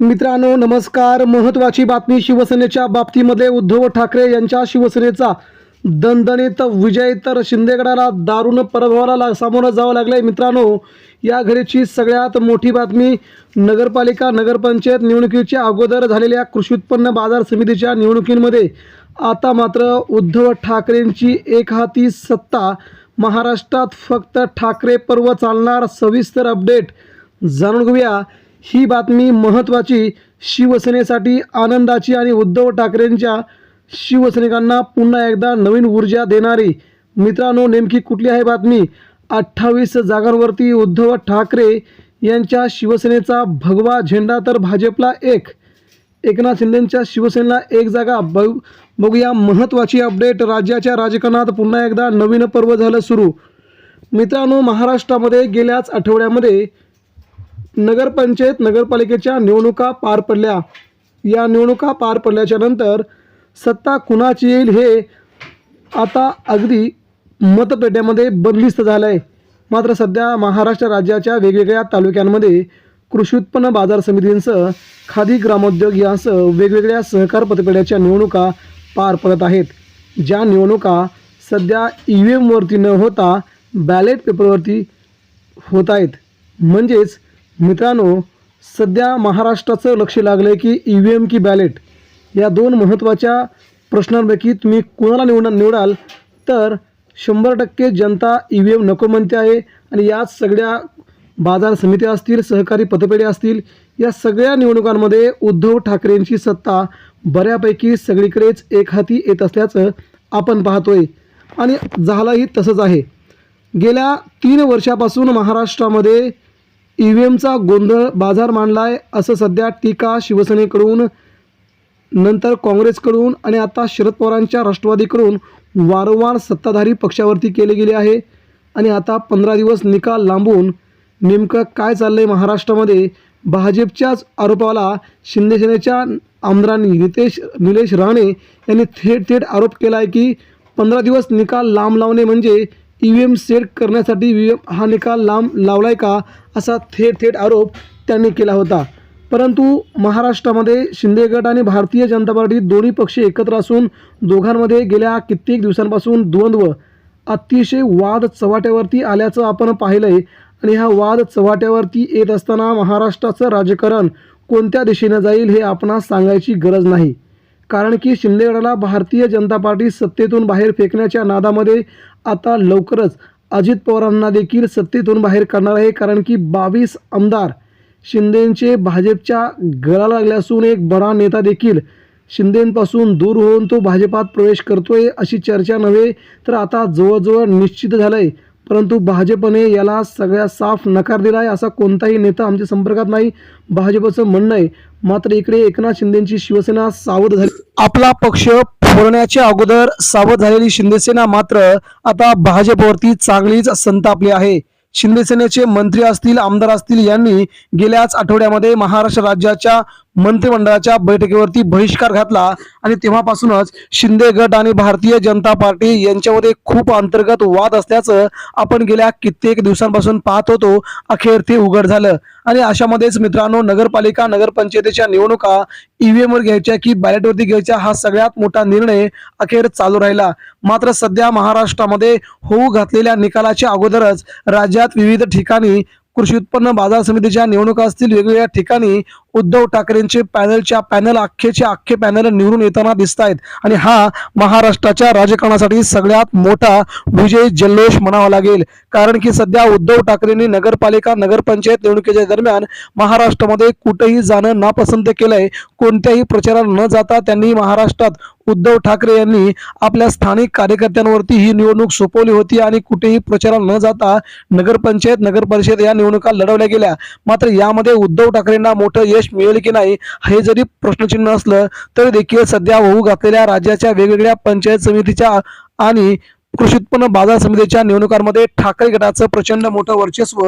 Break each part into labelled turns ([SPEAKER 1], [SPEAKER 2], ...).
[SPEAKER 1] मित्रांनो नमस्कार. महत्त्वाची बातमी शिवसेनेच्या बाबतीमध्ये उद्धव ठाकरे यांच्या शिवसेनेचा दणदणीत विजय. तर शिंदेगडाला दारुण पराभवाला सामोरं जावं लागलंय. मित्रांनो या घडीची सगळ्यात मोठी बातमी नगरपालिका नगरपंचायत निवडणुकीच्या अगोदर झालेल्या कृषी उत्पन्न बाजार समितीच्या निवडणुकींमध्ये आता मात्र उद्धव ठाकरेंची एक हाती सत्ता. महाराष्ट्रात फक्त ठाकरे पर्व चालणार. सविस्तर अपडेट जाणून घेऊया. ही बातमी महत्त्वाची शिवसेनेसाठी आनंदाची आणि उद्धव ठाकरेंच्या शिवसैनिकांना पुन्हा एकदा नवीन ऊर्जा देणारी. मित्रांनो नेमकी कुठली आहे बातमी? अठ्ठावीस जागांवरती उद्धव ठाकरे यांच्या शिवसेनेचा भगवा झेंडा तर भाजपला एक. एकनाथ शिंदेंच्या शिवसेनेला एक जागा. बघ बघूया महत्त्वाची अपडेट. राज्याच्या राजकारणात पुन्हा एकदा नवीन पर्व झालं सुरू. मित्रांनो महाराष्ट्रामध्ये गेल्याच आठवड्यामध्ये नगरपंचायत नगरपालिकेच्या निवडणुका पार पडल्या. या निवडणुका पार पडल्याच्या नंतर सत्ता कुणाची येईल हे आता अगदी मतपेट्यामध्ये बंदिस्त झालं आहे मात्र सध्या महाराष्ट्र राज्याच्या वेगवेगळ्या तालुक्यांमध्ये कृषी उत्पन्न बाजार समितींसह खादी ग्रामोद्योग यासह वेगवेगळ्या सहकार पतपेढ्याच्या निवडणुका पार पडत आहेत. ज्या निवडणुका सध्या ई व्ही एमवरती न होता बॅलेट पेपरवरती होत आहेत. म्हणजेच मित्रांनो सध्या महाराष्ट्राचं लक्ष लागलं आहे की ई व्ही एम की बॅलेट या दोन महत्त्वाच्या प्रश्नांपैकी तुम्ही कोणाला निवड निवडाल? तर शंभर टक्के जनता ई व्ही एम नको म्हणते आहे आणि याच सगळ्या बाजार समित्या असतील सहकारी पतपेढ्या असतील या सगळ्या निवडणुकांमध्ये उद्धव ठाकरेंची सत्ता बऱ्यापैकी सगळीकडेच एक हाती येत असल्याचं आपण पाहतोय. आणि झालंही तसंच आहे. गेल्या तीन वर्षापासून महाराष्ट्रामध्ये ई एमचा गोंधळ बाजार मांडला आहे असं सध्या टीका शिवसेनेकडून नंतर काँग्रेसकडून आणि आता शरद पवारांच्या राष्ट्रवादीकडून वारंवार सत्ताधारी पक्षावरती केले गेले आहे. आणि आता पंधरा दिवस निकाल लांबून नेमकं काय चाललं आहे महाराष्ट्रामध्ये? भाजपच्याच आरोपाला शिंदेसेनेच्या आमदारांनी नितेश निलेश राणे यांनी थेट थेट आरोप केला आहे की पंधरा दिवस निकाल लांब लावणे म्हणजे ई व्ही एम सेट करण्यासाठी व्ही एम हा निकाल लांब लावला आहे का असा थेट थेट आरोप त्यांनी केला होता. परंतु महाराष्ट्रामध्ये शिंदे गट आणि भारतीय जनता पार्टी दोन्ही पक्ष एकत्र असून दोघांमध्ये गेल्या कित्येक दिवसांपासून द्वंद्व अतिशय वाद चव्हाट्यावरती आल्याचं आपण पाहिलं आहे आणि हा वाद चव्हाट्यावरती येत असताना महाराष्ट्राचं राजकारण कोणत्या दिशेनं जाईल हे आपणास सांगायची गरज नाही. कारण की शिंदेगडाला भारतीय जनता पार्टी सत्तेतून बाहेर फेकण्याच्या नादामध्ये आता लवकरच अजित पवारांना देखील सत्तेतून बाहेर करणार आहे. कारण की बावीस आमदार शिंदेंचे भाजपच्या गळा लागले असून एक बडा नेता देखील शिंदेंपासून दूर होऊन तो भाजपात प्रवेश करतोय अशी चर्चा नव्हे तर आता जवळजवळ निश्चित झालं आहे परंतु भाजपने याला सगळ्या साफ नकार दिला आहे असा कोणताही नेता आमच्या संपर्कात नाही. भाजपचं म्हणणं आहे मात्र इकडे एकनाथ शिंदेंची शिवसेना सावध झाली. आपला पक्ष फोडण्याच्या अगोदर सावध झालेली शिंदेसेना मात्र आता भाजपवरती चांगलीच संतापली आहे. शिंदेसेनेचे मंत्री असतील आमदार असतील यांनी गेल्याच आठवड्यामध्ये महाराष्ट्र राज्याच्या मंत्रिमंडळाच्या बैठकीवरती बहिष्कार घातला आणि तेव्हापासूनच शिंदे गट आणि भारतीय जनता पार्टी यांच्यामध्ये खूप अंतर्गत वाद असल्याचं आपण गेल्या कित्येक दिवसांपासून पाहत होतो. अखेर ते उघड झालं. आणि अशामध्येच मित्रांनो नगरपालिका नगरपंचायतीच्या निवडणुका ईव्हीएमवर घ्यायच्या की बॅलेटवरती घ्यायच्या हा सगळ्यात मोठा निर्णय अखेर चालू राहिला. मात्र सध्या महाराष्ट्रामध्ये होऊ घातलेल्या निकालाच्या अगोदरच राज्यात विविध ठिकाणी कृषी उत्पन्न बाजार समितीच्या निवडणुका असतील वेगवेगळ्या ठिकाणी उद्धव ठाकरेंचे पॅनलच्या पॅनल अख्खेचे अख्खे पॅनल निवडून येताना दिसत आहेत आणि हा महाराष्ट्राच्या राजकारणासाठी सगळ्यात मोठा विजय जल्लोष म्हणावा लागेल. कारण की सध्या उद्धव ठाकरेंनी नगरपालिका नगरपंचायत निवडणुकीच्या दरम्यान महाराष्ट्रामध्ये कुठेही जाणं नापसंत केलंय. कोणत्याही प्रचाराला न जाता त्यांनी महाराष्ट्रात उद्धव ठाकरे यांनी आपल्या स्थानिक कार्यकर्त्यांवरती ही निवडणूक सोपवली होती आणि कुठेही प्रचाराला न जाता नगरपंचायत नगरपरिषद या निवडणुका लढवल्या गेल्या. मात्र यामध्ये उद्धव ठाकरेंना मोठं यश मिळेल की नाही हे जरी प्रश्नचिन्ह असलं तरी देखील सध्या होऊ घातलेल्या राज्याच्या वेगवेगळ्या पंचायत समितीच्या आणि कृषी उत्पन्न बाजार समितीच्या निवडणुकांमध्ये ठाकरे गटाचं प्रचंड मोठं वर्चस्व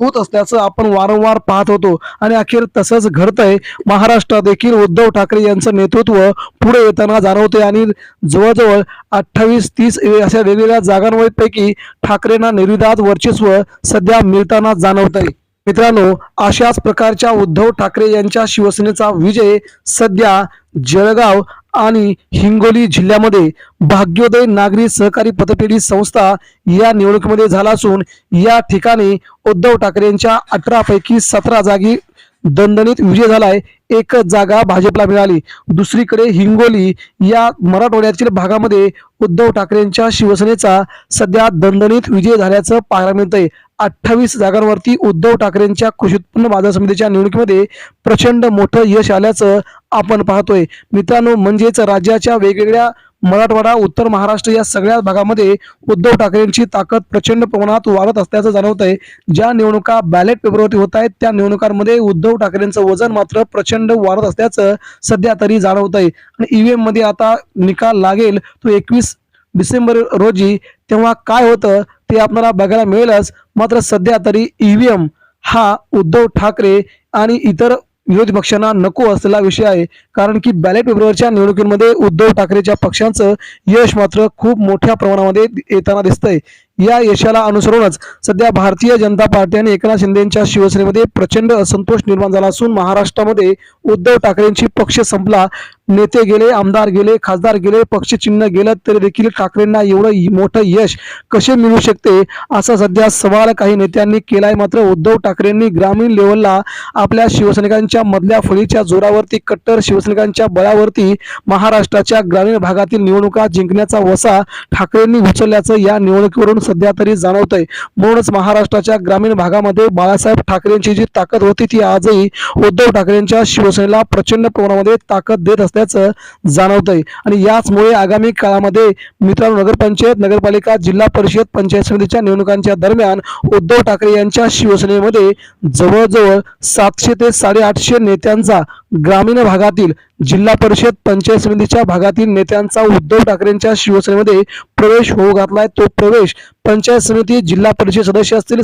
[SPEAKER 1] होत असल्याचं आपण वारंवार पाहत होतो. आणि अखेर तसंच घडतंय महाराष्ट्रात देखील उद्धव ठाकरे यांचं नेतृत्व पुढे येताना जाणवतंय आणि जवळजवळ अठ्ठावीस तीस अशा वेगवेगळ्या जागांपैकी ठाकरेंना निर्विवाद वर्चस्व सध्या मिळताना जाणवतंय. मित्रांनो अशाच प्रकारच्या उद्धव ठाकरे यांच्या शिवसेनेचा विजय सध्या जळगाव आणि हिंगोली जिल्ह्यामध्ये भाग्योदय नागरी सहकारी पतपेढी संस्था या निवडणुकीमध्ये झाला असून या ठिकाणी उद्धव ठाकरेंच्या अठरा पैकी सतरा जागी दणदणीत विजय झालाय एकच जागा भाजपला मिळाली. दुसरीकडे हिंगोली या मराठवाड्यातील भागामध्ये उद्धव ठाकरेंच्या शिवसेनेचा सध्या दणदणीत विजय झाल्याचं पाहायला मिळतंय. अठ्ठावीस जागांवरती उद्धव ठाकरेंच्या कृषी उत्पन्न बाजार समितीच्या निवडणुकीमध्ये प्रचंड मोठं यश आल्याचं आपण पाहतोय. मित्रांनो म्हणजेच राज्याच्या वेगवेगळ्या मराठवाडा उत्तर महाराष्ट्र या सगळ्या भागामध्ये उद्धव ठाकरेंची ताकद प्रचंड प्रमाणात वाढत असल्याचं जाणवत आहे ज्या निवडणुका बॅलेट पेपरवरती होत आहेत त्या निवडणुकांमध्ये उद्धव ठाकरेंचं वजन मात्र प्रचंड वाढत असल्याचं सध्या तरी जाणवत आहे आणि ईव्हीएममध्ये आता निकाल लागेल तो एकवीस डिसेंबर रोजी. तेव्हा काय होतं? ते आपल्याला बघायला मिळेलच. मात्र सध्या तरी ईव्हीएम हा उद्धव ठाकरे आणि इतर विरोधी पक्षांना नको असलेला विषय आहे. कारण की बॅलेट पेपरवरच्या निवडणुकीमध्ये उद्धव ठाकरेच्या पक्षांचं यश मात्र खूप मोठ्या प्रमाणामध्ये येताना दिसतंय. या यशाला अनुसरूनच सध्या भारतीय जनता पार्टी आणि एकनाथ शिंदेच्या शिवसेनेमध्ये प्रचंड असंतोष निर्माण झाला असून महाराष्ट्रामध्ये उद्धव ठाकरेंची पक्ष संपला. नेते गेले आमदार गेले खासदार गेले पक्ष चिन्ह गेलं तरी देखील ठाकरेंना एवढं मोठं यश कसे मिळू शकते? असा सध्या सवाल काही नेत्यांनी केलाय. मात्र उद्धव ठाकरेंनी ग्रामीण लेवलला आपल्या शिवसैनिकांच्या मधल्या फळीच्या जोरावरती कट्टर शिवसैनिकांच्या बळावरती महाराष्ट्राच्या ग्रामीण भागातील निवडणुका जिंकण्याचा वसा ठाकरेंनी उचलल्याचं या निवडणुकीवरून सध्या तरी जाणवतंय. म्हणूनच महाराष्ट्राच्या ग्रामीण भागामध्ये बाळासाहेब ठाकरेंची जी ताकद होती ती आजही उद्धव ठाकरेंच्या शिवसेनेला प्रचंड प्रमाणामध्ये ताकद देत असल्याचं जाणवतंय. आणि याचमुळे आगामी काळामध्ये मित्रांनो नगरपंचायत नगरपालिका जिल्हा परिषद पंचायत समितीच्या निवडणुकांच्या दरम्यान उद्धव ठाकरे यांच्या शिवसेनेमध्ये जवळजवळ सातशे ते साडेआठशे नेत्यांचा ग्रामीण भागातील जिल्हा परिषद पंचायत समितीच्या भागातील नेत्यांचा उद्धव ठाकरेंच्या शिवसेनेमध्ये प्रवेश होऊ घातलाय. तो प्रवेश पंचायत समिती जिल्हा परिषद सदस्य असतील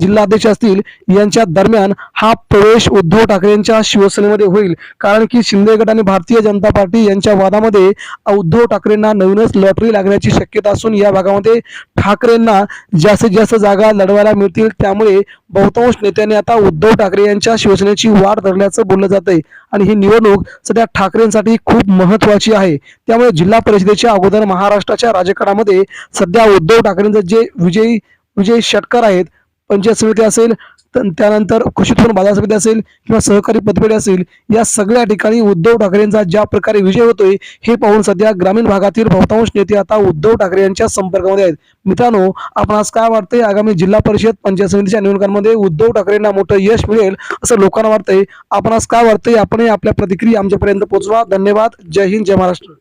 [SPEAKER 1] जिल्हाध्यक्ष असतील यांच्या दरम्यान हा प्रवेश उद्धव ठाकरेंच्या शिवसेनेमध्ये होईल. कारण की शिंदे गट आणि भारतीय जनता पार्टी यांच्या वादामध्ये उद्धव ठाकरेंना नवीनच लॉटरी लागण्याची शक्यता असून या भागामध्ये ठाकरेंना जास्तीत जास्त जागा लढवायला मिळतील. त्यामुळे बहुतांश नेत्यांनी आता उद्धव ठाकरे यांच्या शिवसेनेची वाढ धरल्याचं बोललं जात आहे आणि ही निवडणूक सध्या ठाकरेंसाठी खूप महत्वाची आहे. त्यामुळे जिल्हा परिषदेच्या अगोदर महाराष्ट्राच्या राजकारणामध्ये सध्या उद्धव ठाकरेंचं जे विजयी विजयी षटकार आहेत पंचायत समिती असेल त्यानंतर कृषी उत्पन्न बाजार समिती असेल किंवा सहकारी पतपेढी असेल या सगळ्या ठिकाणी उद्धव ठाकरेंचा ज्या प्रकारे विजय होतोय हे पाहून सध्या ग्रामीण भागातील बहुतांश नेते आता उद्धव ठाकरे यांच्या संपर्कामध्ये आहेत. मित्रांनो आपणास काय वाटतंय? आगामी जिल्हा परिषद पंचायत समितीच्या निवडणुकांमध्ये उद्धव ठाकरेंना मोठं यश मिळेल असं लोकांना वाटतंय. आपणास काय वाटतंय? आपणही आपल्या प्रतिक्रिया आमच्यापर्यंत पोहोचवा धन्यवाद. जय हिंद जय महाराष्ट्र.